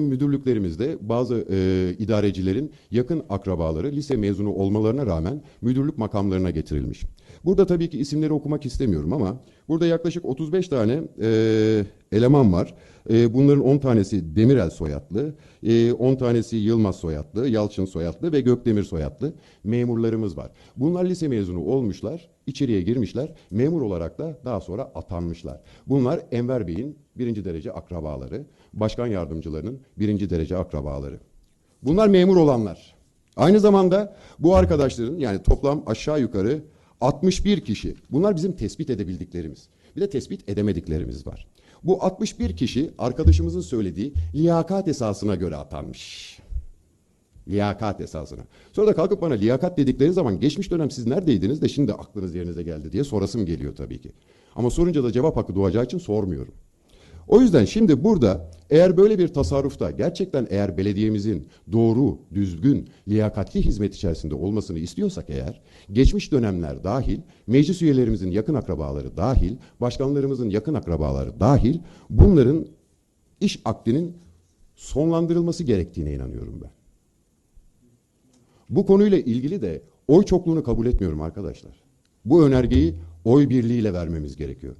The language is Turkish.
Müdürlüklerimizde bazı e, idarecilerin yakın akrabaları lise mezunu olmalarına rağmen müdürlük makamlarına getirilmiş. Burada tabii ki isimleri okumak istemiyorum ama burada yaklaşık 35 tane e, eleman var. E, bunların 10 tanesi Demirel soyadlı, e, 10 tanesi Yılmaz soyadlı, Yalçın soyadlı ve Gökdemir soyadlı memurlarımız var. Bunlar lise mezunu olmuşlar, içeriye girmişler, memur olarak da daha sonra atanmışlar. Bunlar Enver Bey'in birinci derece akrabaları, başkan yardımcılarının birinci derece akrabaları. Bunlar memur olanlar. Aynı zamanda bu arkadaşların yani toplam aşağı yukarı 61 kişi. Bunlar bizim tespit edebildiklerimiz. Bir de tespit edemediklerimiz var. Bu 61 kişi arkadaşımızın söylediği liyakat esasına göre atanmış. Liyakat esasına. Sonra da kalkıp bana liyakat dedikleri zaman geçmiş dönem siz neredeydiniz de şimdi aklınız yerinize geldi diye sorasım geliyor tabii ki. Ama sorunca da cevap hakkı doğacağı için sormuyorum. O yüzden şimdi burada eğer böyle bir tasarrufta gerçekten eğer belediyemizin doğru, düzgün, liyakatli hizmet içerisinde olmasını istiyorsak eğer geçmiş dönemler dahil, meclis üyelerimizin yakın akrabaları dahil, başkanlarımızın yakın akrabaları dahil bunların iş akdinin sonlandırılması gerektiğine inanıyorum ben. Bu konuyla ilgili de oy çokluğunu kabul etmiyorum arkadaşlar. Bu önergeyi oy birliğiyle vermemiz gerekiyor.